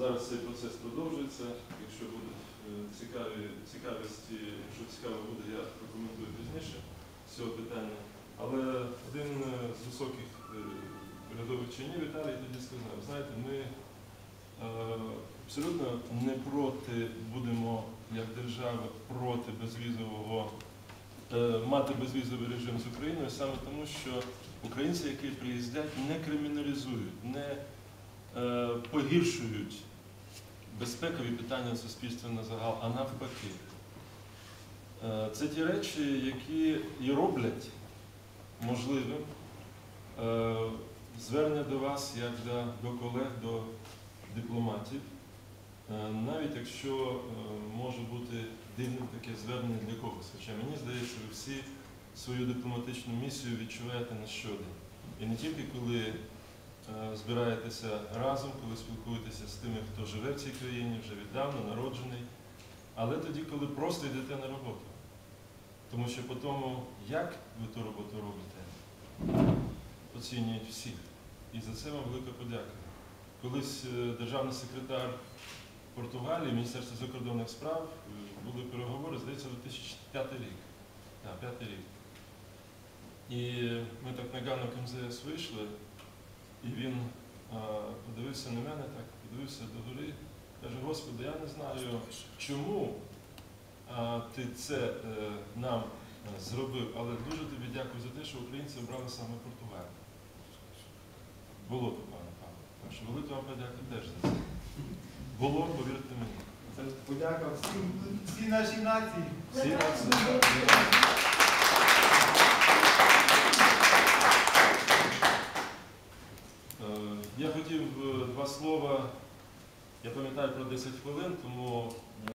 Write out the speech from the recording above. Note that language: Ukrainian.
Зараз цей процес продовжується. Якщо будуть е, цікаві, цікавості, якщо цікаво буде, я прокоментую пізніше цього питання. Але один е, з високих е, рядових чинів Віталій тоді сказав, знаєте, ми абсолютно не проти будемо, як держава, проти безвізового мати безвізовий режим з Україною саме тому, що українці, які приїздять, не криміналізують, не погіршують безпекові питання суспільства на загал, а навпаки. Е, Це ті речі, які і роблять можливим е, звернення до вас як до, колег, до дипломатів, Е, навіть якщо е, може бути дивним таке звернення для когось. Хоча мені здається, ви всі свою дипломатичну місію відчуваєте на щодень. І не тільки коли е, збираєтеся разом, коли спілкуєтеся з тими, хто живе в цій країні, вже віддавна народжений, але тоді, коли просто йдете на роботу. Тому що по тому, як ви ту роботу робите, оцінюють всі. І за це вам велика подяка. Колись е, державний секретар Португалії, Міністерства закордонних справ, е, були переговори, здається, 2005 рік. Так, п'ятий рік. І ми так на ганок МЗС вийшли, і він а, подивився на мене, так, подивився до гори, каже, Господи, я не знаю, чому а, ти це е, нам е, зробив, але дуже тобі дякую за те, що українці обрали саме Португалію. Було то, пане Павло. Так що велика вам подяка теж за це. Було, повірте мені. Це подяка всім, всій нашій нації. Всі нації. Я хотів е, два слова. Я пам'ятаю про 10 хвилин, тому